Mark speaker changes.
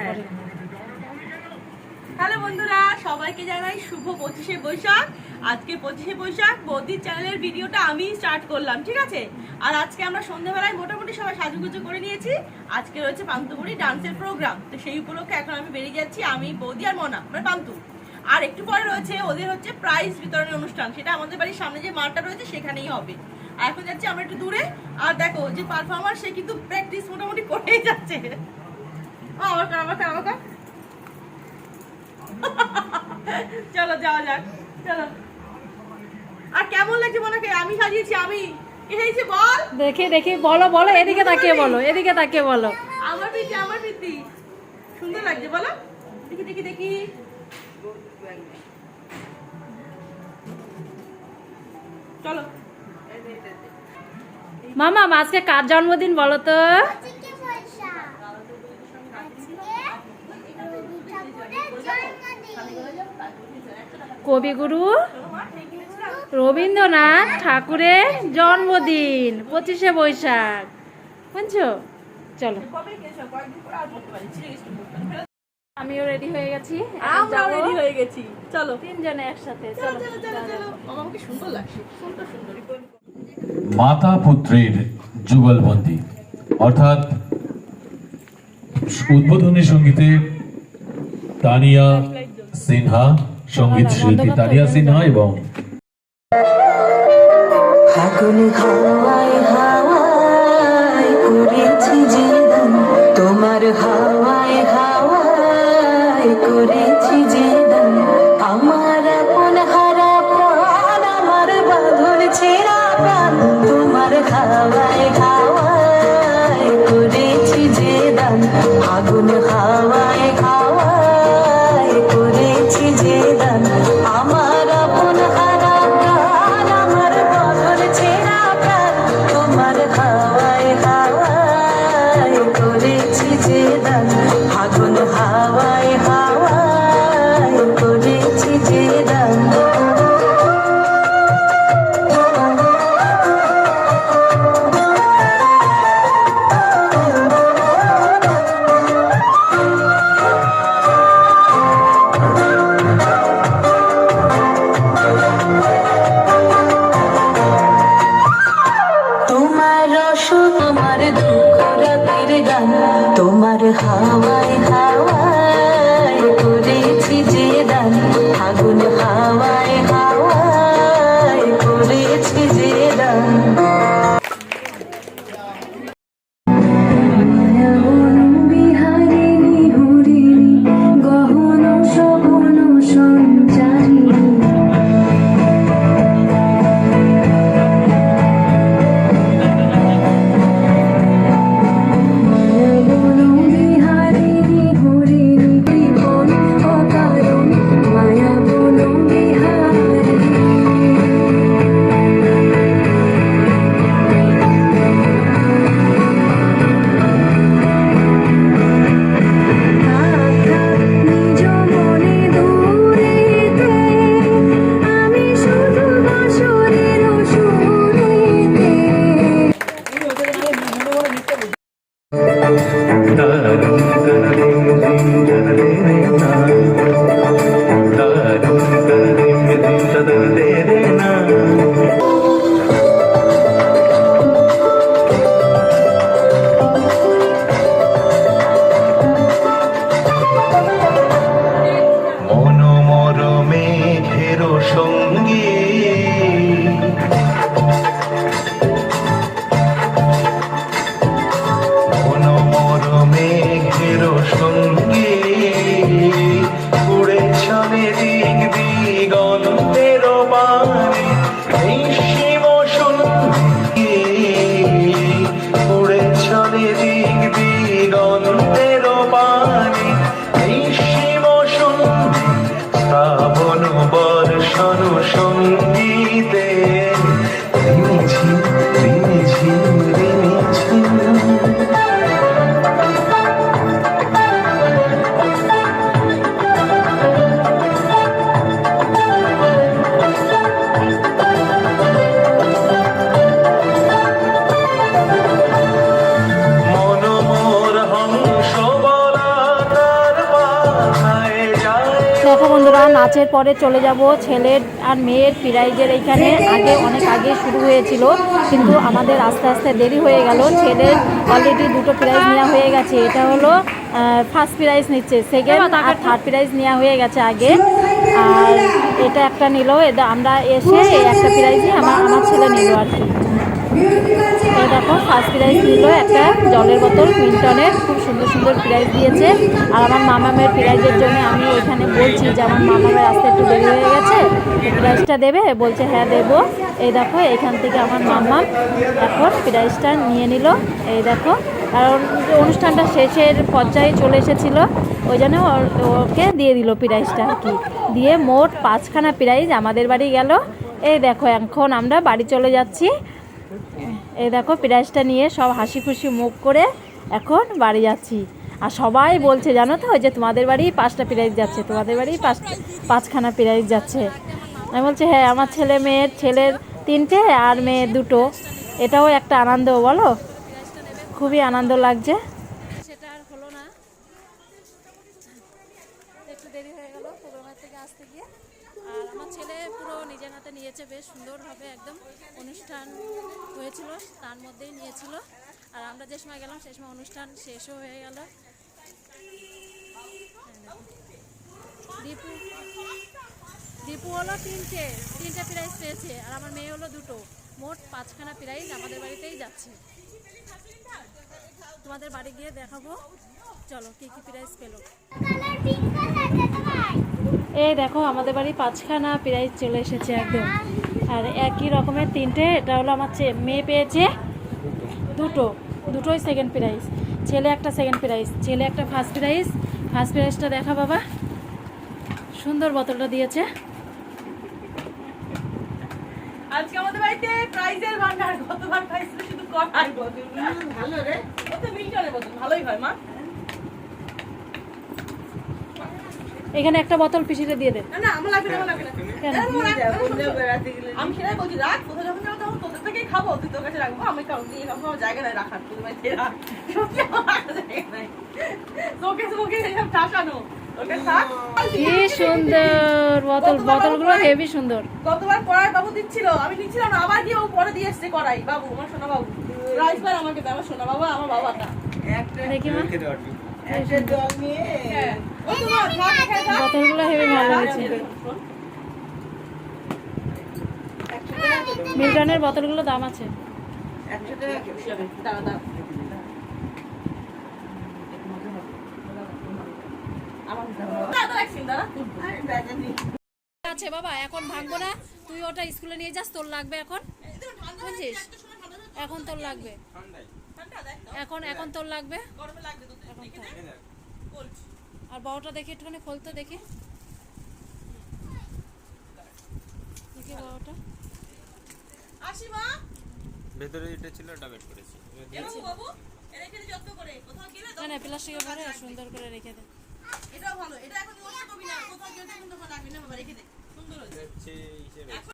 Speaker 1: হ্যাঁ।
Speaker 2: হ্যালো বন্ধুরা, সবাইকে জানাই শুভ পঁচিশে বৈশাখ। আজকে পঁচিশে বৈশাখ, বৌদির চ্যানেলের ভিডিওটা আমি স্টার্ট করলাম, ঠিক আছে? আর আজকে আমরা সন্ধ্যাবেলায় মোটামুটি সবাই সাজুগুজু করে নিয়েছি। আজকে রয়েছে পান্তুপুরি ডান্সের প্রোগ্রাম তো সেই উপলক্ষে এখন আমি বেরিয়ে যাচ্ছি, আমি, বৌদি আর মনা মানে পান্তু আর একটু পরে রয়েছে ওদের হচ্ছে প্রাইজ বিতরণের অনুষ্ঠান, সেটা আমাদের বাড়ির সামনে যে মাঠটা রয়েছে সেখানেই হবে। এখন যাচ্ছি আমরা একটু দূরে, আর দেখো যে পারফর্মার সে কিন্তু প্র্যাকটিস মোটামুটি করেই যাচ্ছে। চলো যাওয়া যাক। চলো। আর কেমন লাগছে মনে আমি সাজিয়েছি আমি। বল?
Speaker 1: দেখি দেখি বলো বলো এদিকে তাকিয়ে বলো এদিকে তাকিয়ে বলো।
Speaker 2: আমার সুন্দর লাগছে বলো। দেখি দেখি দেখি। চলো।
Speaker 1: মামা আজকে কার জন্মদিন বলো তো
Speaker 3: আজকে পয়সা আজকে রবি ঠাকুরের জন্মদিন
Speaker 1: কবিগুরু রবীন্দ্রনাথ ঠাকুরের জন্মদিন পঁচিশে বৈশাখ। বুঝছ চলো। আমিও রেডি হয়ে গেছি
Speaker 2: আমরাও রেডি হয়ে গেছি। চলো।
Speaker 1: তিনজনে একসাথে
Speaker 2: চলো
Speaker 1: চলো
Speaker 2: চলো চলো চলো। আমাকে সুন্দর লাগছে। সুন্দর সুন্দর।
Speaker 4: মাতা পুত্রের যুগলবন্দি। অর্থাৎ উদ্বোধনী সঙ্গীতে তানিয়া সিনহা সংগীত শিল্পী তানিয়া সিনহা এবং
Speaker 5: ফাগুন হাওয়ায় হাওয়ায় করেছি জীবন তোমার হাওয়ায় হাওয়ায় করেছি জীবন আমার আপন হারা প্রাণ আমার বাঁধন ছেঁড়া প্রাণ। তোমার হাওয়ায় হাওয়ায় রসুন তোমার দুঃখ রাতের গান। তোমার হাওয়ায় হাওয়ায় করেছি যে দান। আগুন হাওয়ায় হাওয়ায়
Speaker 1: পাঁচের পরে চলে যাব ছেলের আর মেয়ের প্রাইজের এইখানে আগে অনেক আগে শুরু হয়েছিল কিন্তু আমাদের আস্তে আস্তে দেরি হয়ে গেল। ছেলের অলরেডি দুটো প্রাইজ নেওয়া হয়ে গেছে। এটা হলো ফার্স্ট প্রাইজ নিচ্ছে সেকেন্ড আর থার্ড প্রাইজ নেওয়া হয়ে গেছে আগে। আর এটা একটা নিল এটা আমরা এসে একটা প্রাইজই আমার আমার ছেলে নিল আর কি। দেখো ফার্স্ট প্রাইজ দিল একটা জলের বোতল মিল্টনের খুব সুন্দর সুন্দর প্রাইজ দিয়েছে। আর আমার মামামের প্রাইজের জন্য আমি ওইখানে বলছি যে আমার মামামের আসতে একটু দেরি হয়ে গেছে প্রাইজটা দেবে? বলছে হ্যাঁ দেবো। এই দেখো, এখান থেকে আমার মামাম এখন প্রাইজটা নিয়ে নিল। এই দেখো কারণ অনুষ্ঠানটা শেষের পর্যায়ে চলে এসেছিল। ওই জন্য ওকে দিয়ে দিল প্রাইজটা আর কি। দিয়ে মোট পাঁচখানা প্রাইজ আমাদের বাড়ি গেল। এই দেখো, এখন আমরা বাড়ি চলে যাচ্ছি। এই দেখো প্রাইজটা নিয়ে সব হাসি খুশি মুখ করে এখন বাড়ি যাচ্ছি। আর সবাই বলছে, জানো তো, যে তোমাদের বাড়ি পাঁচটা প্রাইজ যাচ্ছে, তোমাদের বাড়ি পাঁচটা পাঁচখানা প্রাইজ যাচ্ছে। আমি বলছি হ্যাঁ আমার ছেলে, মেয়ের, ছেলের তিনটে আর মেয়ে দুটো। এটাও একটা আনন্দ, বলো? খুবই আনন্দ লাগছে সেটা আর হলো না একটু দেরি হয়ে গেল প্রোগ্রামের থেকে আসতে গিয়ে আর আমার ছেলে পুরো নিয়েছে বেশ সুন্দরভাবে একদম অনুষ্ঠান হয়েছিল, তার মধ্যেই নিয়েছিল। আর আমরা যে সময় গেলাম, সে সময় অনুষ্ঠান শেষও হয়ে গেল। দীপু দীপু হলো তিনটে তিনটে প্রাইজ পেয়েছে, আর আমার মেয়ে হলো দুটো। মোট পাঁচখানা প্রাইজ আমাদের বাড়িতেই যাচ্ছে। তোমাদের বাড়ি গিয়ে দেখাবো। চলো, কি কি প্রাইজ পেল? এই দেখো আমাদের বাড়ি পাঁচখানা প্রাইজ চলে এসেছে একদম। আর একই রকমের তিনটে এটা হলো আমার মেয়ে পেয়েছে দুটো। দুটোই সেকেন্ড প্রাইজ ছেলে একটা সেকেন্ড প্রাইজ ছেলে একটা ফার্স্ট প্রাইজ ফার্স্ট প্রাইজটা দেখা বাবা। সুন্দর বোতলটা দিয়েছে।
Speaker 2: আজকে আমাদের বাড়িতে প্রাইজের ভান্ডার। কতবার পাইছিল শুধু কটাই বোতল ভালো রে। ও মিল্টনের বোতল ভালোই হয় মা।
Speaker 1: এখানে একটা বোতল পিছিয়ে দিয়ে দে।
Speaker 2: না না আমার লাগবে না আমার লাগবে না।
Speaker 1: কেন?
Speaker 2: আরে, আমার লাগবে না, আমি সেটাই বলছি রাখ কোথাও যখন যাব তখন তোদের থেকেই খাব তুই তোর কাছে রাখব আমি কাউ দিয়ে রাখব আমার জায়গা নাই রাখার তোর বাড়িতে রাখ। সত্যি আমার জায়গা নাই। তোকে তোকে এসব
Speaker 1: কি সুন্দর বোতল হেভি সুন্দর।
Speaker 2: গতবার কড়াই বাবু দিচ্ছিল আমি নিচ্ছিলাম আবার গিয়ে ও পরে দিয়ে এসছে কড়াই। বাবু আমার সোনা বাবু। রাইস বার আমাকে দাও, আমার সোনা বাবা আমার বাবাটা।
Speaker 1: দেখি মা। বোতলগুলো হেভি ভালো মিল্টনের বোতলগুলো দাম আছে। আছে বাবা, এখন ভাঙবো না। তুই ওটা স্কুলে নিয়ে যাস, তোর লাগবে এখন। বুঝছিস? এখন তোর লাগবে। এখন এখন তোর লাগবে?
Speaker 2: গরমে লাগবে তো,
Speaker 1: এখন
Speaker 2: দেখে
Speaker 1: থাক।
Speaker 2: দে। বলছি।
Speaker 1: আর বাবাটা দেখি একটুখানি খোলতো দেখি। দেখি
Speaker 2: আসি মা।
Speaker 6: ভেতরে এটা ছিল ওটা বের করেছি।
Speaker 2: বাবু, বাবু, রেখে দে যত্ন করে। কোথাও গেলে
Speaker 1: না না প্লাস্টিকের ভরে সুন্দর করে রেখে দে।
Speaker 2: এটাও ভালো। এটা এখন নষ্ট করবি না কোথাও গেলে কিন্তু লাগবে। না বাবা রেখে দে। সুন্দর হয়েছে।
Speaker 6: হচ্ছে হিসেবে